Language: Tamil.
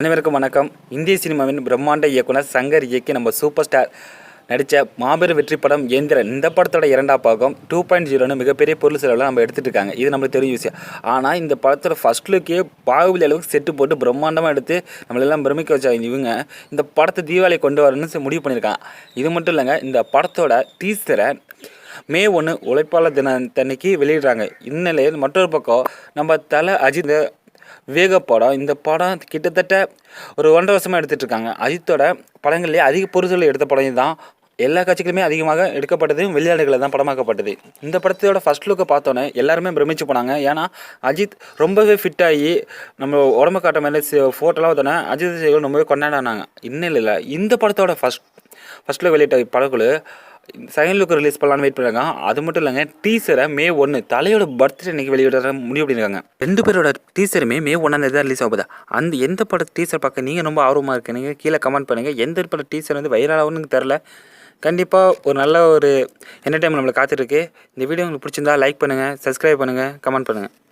அனைவருக்கும் வணக்கம். இந்திய சினிமாவின் பிரம்மாண்ட இயக்குனர் சங்கர் இயக்கி நம்ம சூப்பர் ஸ்டார் நடித்த மாபெரும் வெற்றி படம் எந்திரன். இந்த படத்தோட இரண்டாம் பாகம் டூ பாயிண்ட் ஜீரோன்னு மிகப்பெரிய பொருள் செலவில் நம்ம எடுத்துகிட்டு இருக்காங்க இது நம்மளுக்கு தெரியும் விஷயம். ஆனால் இந்த படத்தோட ஃபஸ்ட் லுக்கே பாகுபலி அளவுக்கு செட்டு போட்டு பிரம்மாண்டமாக எடுத்து நம்மளெல்லாம் பிரமிக்க வச்சாங்க இவங்க. இந்த படத்தை தீபாவளி கொண்டு வரணும்னு முடிவு பண்ணியிருக்காங்க. இது மட்டும் இல்லைங்க இந்த படத்தோட டீசரை மே ஒன்று உழைப்பாளர் தினத்தன்னைக்கு வெளியிடுறாங்க. இந்நிலையில் மற்றொரு பக்கம் நம்ம தலை அஜித் வேக படம் இந்த படம் கிட்டத்தட்ட ஒரு ஒன்றரை வருஷமாக எடுத்துகிட்டு இருக்காங்க அஜித்தோட படங்கள்லேயே அதிக பொருட்கள் எடுத்த படம் இதுதான். எல்லா காட்சிகளுமே அதிகமாக எடுக்கப்பட்டது வெளிநாடுகளில் தான் படமாக்கப்பட்டது. இந்த படத்தோட ஃபர்ஸ்ட் லுக்கை பார்த்தோன்னே எல்லாருமே பிரமிச்சு போனாங்க. ஏன்னா அஜித் ரொம்பவே ஃபிட் ஆகி நம்ம உடம்பு காட்ட மாதிரி ஃபோட்டோலாம் பார்த்தோன்னே அஜித் ரசிகர்கள் ரொம்பவே கொண்டாடினாங்க. இன்னும் இல்லை. இந்த படத்தோட ஃபர்ஸ்ட் ஃபஸ்ட்டில் லுக் வெளியிட்ட படக்குழு செகண்ட் லுக் ரிலீஸ் பண்ணலான்னு வெயிட் பண்ணுறாங்க அது மட்டும் இல்லைங்க டீசரை மே ஒன்று தலையோட பர்த்டே இன்னைக்கு வெளியிட முடிவு பண்ணியிருக்காங்க ரெண்டு பேரோட டீசருமே மே ஒன்றாம் தேதி தான் ரிலீஸ் ஆகுது அந்த எந்த பட டீசர் பார்க்க நீங்கள் ரொம்ப ஆர்வமாக இருக்கீங்க கீழே கமெண்ட் பண்ணுங்கள் எந்த பட டீசர் வந்து வைரல் தெரில கண்டிப்பாக ஒரு நல்ல ஒரு என்டர்டைன்மெண்ட் நம்மளை காத்துட்ருக்கு இந்த வீடியோ உங்களுக்கு பிடிச்சிருந்தா லைக் பண்ணுங்கள் சப்ஸ்கிரைப் பண்ணுங்கள் கமெண்ட் பண்ணுங்கள்